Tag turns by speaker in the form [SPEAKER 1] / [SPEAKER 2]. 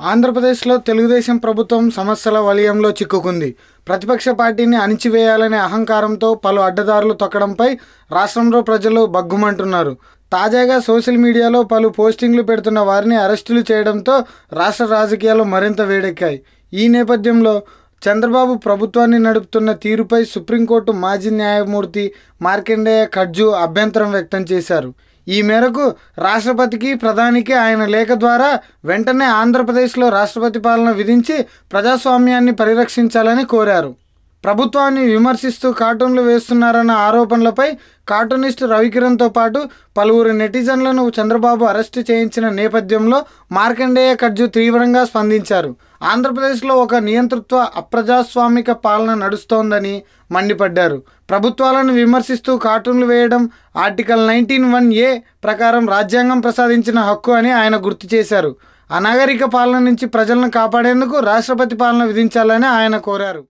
[SPEAKER 1] ఆంధ్రప్రదేశ్లో తెలుగుదేశం ప్రభుత్వం సమస్యల వలయంలో చిక్కుకుంది. ప్రతిపక్ష పార్టీని అణిచివేయాలనే అహంకారంతో పలు అడ్డదారులు తొక్కడంపై రాష్ట్రంలో ప్రజలు బగ్గుమంటున్నారు. తాజాగా సోషల్ మీడియాలో పలు పోస్టింగ్లు పెడుతున్న వారిని అరెస్టులు చేయడంతో రాష్ట్ర రాజకీయాలు మరింత వేడెక్కాయి. ఈ నేపథ్యంలో చంద్రబాబు ప్రభుత్వాన్ని నడుపుతున్న తీరుపై సుప్రీంకోర్టు మాజీ న్యాయమూర్తి మార్కండేయ ఖడ్జు అభ్యంతరం వ్యక్తం చేశారు. ఈ మేరకు రాష్ట్రపతికి ప్రధానికి ఆయన లేఖ ద్వారా వెంటనే ఆంధ్రప్రదేశ్లో రాష్ట్రపతి పాలన విధించి ప్రజాస్వామ్యాన్ని పరిరక్షించాలని కోరారు. ప్రభుత్వాన్ని విమర్శిస్తూ కార్టూన్లు వేస్తున్నారన్న ఆరోపణలపై కార్టూనిస్ట్ రవికిరణ్తో పాటు పలువురు నెటిజన్లను చంద్రబాబు అరెస్టు చేయించిన నేపథ్యంలో మార్కండేయ ఖర్జు తీవ్రంగా స్పందించారు. ఆంధ్రప్రదేశ్లో ఒక నియంతృత్వ అప్రజాస్వామిక పాలన నడుస్తోందని మండిపడ్డారు. ప్రభుత్వాలను విమర్శిస్తూ కార్టూన్లు వేయడం ఆర్టికల్ నైన్టీన్ వన్ ఏ ప్రకారం రాజ్యాంగం ప్రసాదించిన హక్కు అని ఆయన గుర్తు చేశారు. అనాగరిక పాలన నుంచి ప్రజలను కాపాడేందుకు రాష్ట్రపతి పాలన విధించాలని ఆయన కోరారు.